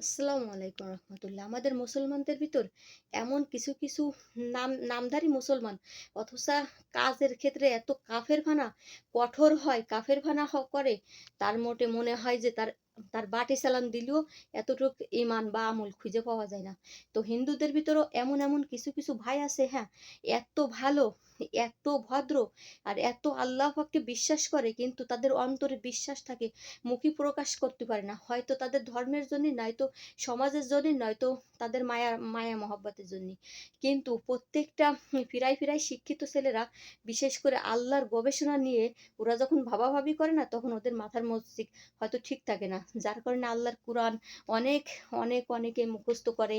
আসসালামু আলাইকুম রহমতুল্লাহ। আমাদের মুসলমানদের ভিতর এমন কিছু কিছু নাম, নামধারী মুসলমান, অথচ কাজের ক্ষেত্রে এত কাফের ভানা কঠোর হয় কাফের ভানা করে, তার মোটে মনে হয় যে তার তার বাটি সালাম দিলেও এতটুক ইমান বা আমল খুঁজে পাওয়া যায় না। তো হিন্দুদের ভিতরেও এমন এমন কিছু কিছু ভাই আছে হ্যাঁ এত ভালো, এত ভদ্র আর এত আল্লাহ পাককে বিশ্বাস করে, কিন্তু তাদের অন্তরে বিশ্বাস থাকে, মুখী প্রকাশ করতে পারে না। হয়তো তাদের ধর্মের জন্য, নয়তো সমাজের জন্য, নয়তো তাদের মায়া মায়া মহব্বতের জন্য। কিন্তু প্রত্যেকটা ফিরাই ফিরাই শিক্ষিত ছেলেরা, বিশেষ করে আল্লাহর গবেষণা নিয়ে, ওরা যখন ভাবাভাবি করে না, তখন ওদের মাথার মস্তিষ্ক হয়তো ঠিক থাকে না। যার কারণে আল্লাহর কোরআন অনেক অনেক, অনেকে মুখস্থ করে।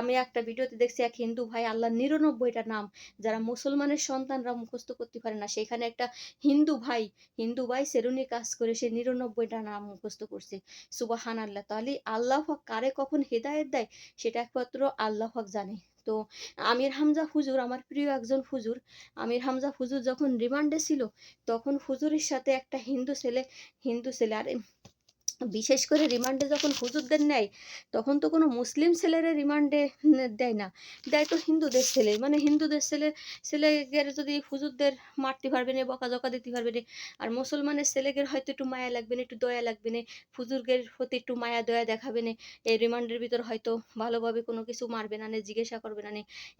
আমি একটা ভিডিওতে দেখছি এক হিন্দু ভাই, আল্লাহর নিরানব্বইটা নাম, যারা মুসলমানের সন্তানরা মুখস্থ করতে পারে না। সেখানে একটা হিন্দু ভাই হিন্দু ভাই সেরুনি কাজ করে, সে নিরানব্বইটা নাম মুখস্থ করছে। সুবাহান আল্লাহ তাহলে আল্লাহ কারে কখন হেদায়েত দেয়? সেটা একমাত্র আল্লাহ জানে। তো আমির হামজা হুজুর, আমার প্রিয় একজন হুজুর, আমির হামজা হুজুর যখন রিমান্ডে ছিল, তখন হুজুরের সাথে একটা হিন্দু ছেলে হিন্দু ছেলে, আর বিশেষ করে রিমান্ডে যখন হুজুরদের নেয়, তখন তো কোনো মুসলিম ছেলেরা রিমান্ডে দেয় না। দেয় তো হিন্দুদের ছেলে। মানে হিন্দুদের ছেলে ছেলেদের যদি হুজুরদের মারতে পারবে না, বকাঝকা দিতে পারবে না, আর মুসলমানের ছেলেদের হয়তো একটু মায়া লাগবে না, একটু দয়া লাগবে না হুজুরদের প্রতি একটু মায়া দয়া দেখাবে না, এই রিমান্ডের ভিতর হয়তো ভালোভাবে কোনো কিছু মারবে না জিজ্ঞাসা করবে না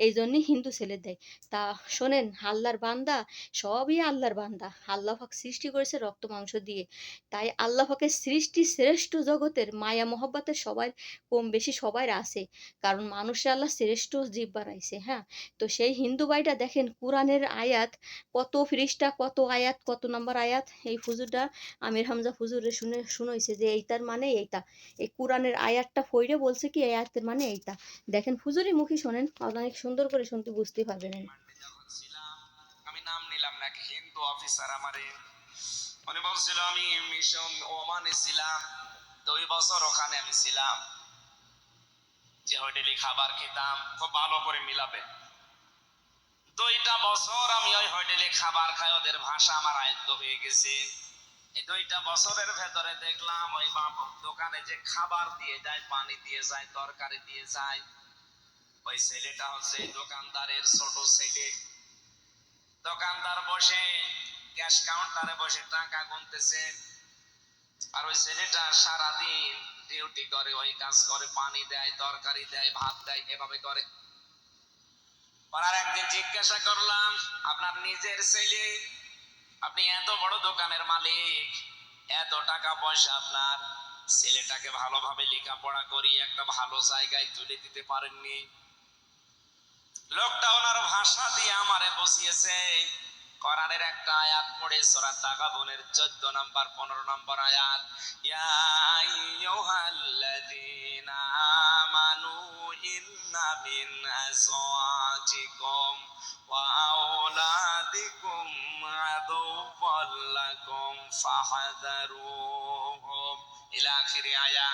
এই জন্যই হিন্দু ছেলে দেয়। তা শোনেন, আল্লাহর বান্দা, সবই আল্লাহর বান্দা। আল্লাহ সৃষ্টি করেছে রক্ত মাংস দিয়ে। তাই আল্লাহ পাকের সৃষ্টি শ্রেষ্ঠ জগতের মায়া মহব্বতের সবাই কম বেশি সবার আছে কারণ মানুষের আল্লাহ শ্রেষ্ঠ জীব বানাইছে হ্যাঁ? তো সেই হিন্দু ভাইটা দেখেন কোরআনের আয়াত, কত ফিরিস্টা কত আয়াত, কত নম্বর আয়াত? এই হুজুরটা আমির হামজা হুজুরে শুনে শুনেছে যে এইটার মানে এইটা। এই কোরআনের আয়াতটা ফইরে বলছে কি, এই আয়াতের মানে এইটা। দেখেন হুজুরি মুখী শোনেন অনেক সুন্দর করে শুনতে বুঝতে পারবেন। আমি নাম নিলাম নাকি হিন্দু অফিসার আমারে আমি মিশন ওমানে ছিলাম, দুই বছর ওখানে আমি ছিলাম। যে হোটেলে খাবার খেতাম, খুব ভালো করে মিলাবে। দুইটা বছর আমি ওই হোটেলে খাবার খাই, ওদের ভাষা আমার আয়ত্ত হয়ে গেছে। এই দুইটা বছরের ভেতরে দেখলাম, ওই বাপ দোকানে যে খাবার দিয়ে যায়, পানি দিয়ে যায়, তরকারি দিয়ে যায়, ওই ছেলেটা হচ্ছে দোকানদারের ছোট ছেলে। দোকানদার বসে ক্যাশ কাউন্টারে বসে টাকা গুনতেছে। আর ওই ছেলেটা সারাদিন ডিউটি করে, ওই কাজ করে, পানি দেয়, তরকারি দেয়, ভাত দেয়, এভাবে করে। পরার একদিন জিজ্ঞাসা করলাম, আপনার নিজের ছেলে? আপনি এত বড় দোকানের মালিক, এত টাকা পয়সা আপনার? ছেলেটাকে ভালোভাবে লেখাপড়া করি, একটা ভালো জায়গায় তুলে দিতে পারেননি? লোকটা ওনার ভাষা দিয়ে আমারে বসিয়েছে কোরআনের একটা আয়াত পড়ে, সূরা তাগাবুনের 14 নাম্বার 15 নাম্বার আয়াত। ইয়া আইয়ুহাল্লাযীনা আমানু ইন্না মিন আজওয়াজিকুম ওয়া আওলাদিকুম আদুওয়াল লাকুম ফাহাদারুহুম ইলা আখিরি আয়াত।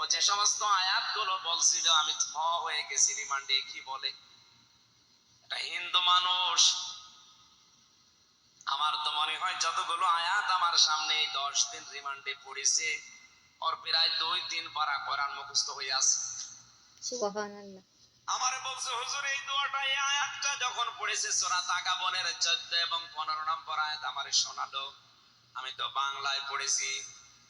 ও যে সমস্ত আয়াতগুলো বলছিল আমি থ হয়ে গেছি রিমান্ডে কি বলে? একটা হিন্দু মানুষ আমার তো মনে হয় যতগুলো আয়াত আমার সামনে এই দশ দিন রিমান্ডে পড়েছে ওর প্রায় দুই দিন পারা কোরআন মুখস্থ হয়ে আছে। আমার বলছে হুজুর এই দোয়াটা এই আয়াতটা যখন পড়েছে সূরা তাকাবনের 14 এবং 15 নম্বর আয়াত আমারে শোনালো। আমি তো বাংলায় পড়েছি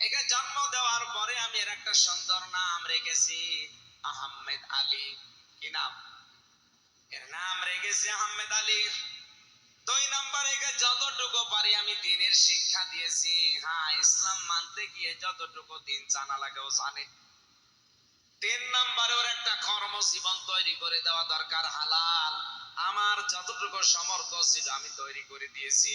একে জন্ম দেওয়ার পরে আমি এর একটা সুন্দর নাম রেখেছি, আহমেদ আলী। কি নাম? এর নাম রেখেছে আহমেদ আলী। দুই নম্বরে যতটুকু পারি আমি দিনের শিক্ষা দিয়েছি। হ্যাঁ ইসলাম মানতে গিয়ে যতটুকু দিন জানা লাগে ও জানে। তিন নম্বরে ওর একটা কর্মজীবন তৈরি করে দেওয়া দরকার, হালাল। আমার যতটুকু সমর্থ ছিল আমি তৈরি করে দিয়েছি।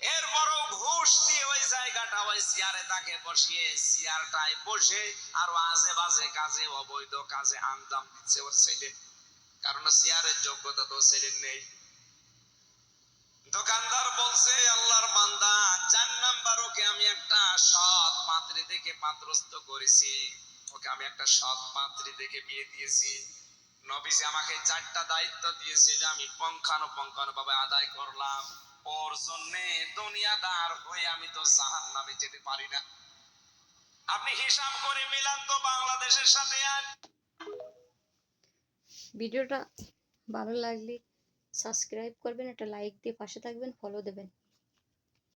এরপরও ঘুষ দিয়ে ওই জায়গাটা, ওই চেয়ারে তাকে বসিয়ে চেয়ারটায় বসে আরও আজে বাজে কাজে, অবৈধ কাজে আঞ্জাম দিচ্ছে ওর ছেলে। কারণ চেয়ারের যোগ্যতা তো ছেলের নেই। দোকানদার বলছে, আল্লাহর বান্দা, চার নাম্বার আমি একটা সৎ পাত্রী দেখে পাত্রস্থ করেছি। ওকে আমি একটা সৎ পাত্রী দেখে বিয়ে দিয়েছি। নবীজি আমাকে চারটা দায়িত্ব দিয়েছিল, আমি পঙ্খানুপঙ্খানু ভাবে আদায় করলাম। ওর জন্য দুনিয়াদার হয়ে আমি তো জাহান নামে যেতে পারি না। আপনি হিসাব করে মিলান তো বাংলাদেশের সাথে আর ভিডিওটা ভালো লাগলে সাবস্ক্রাইব করবেন, একটা লাইক দিয়ে পাশে থাকবেন ফলো দেবেন।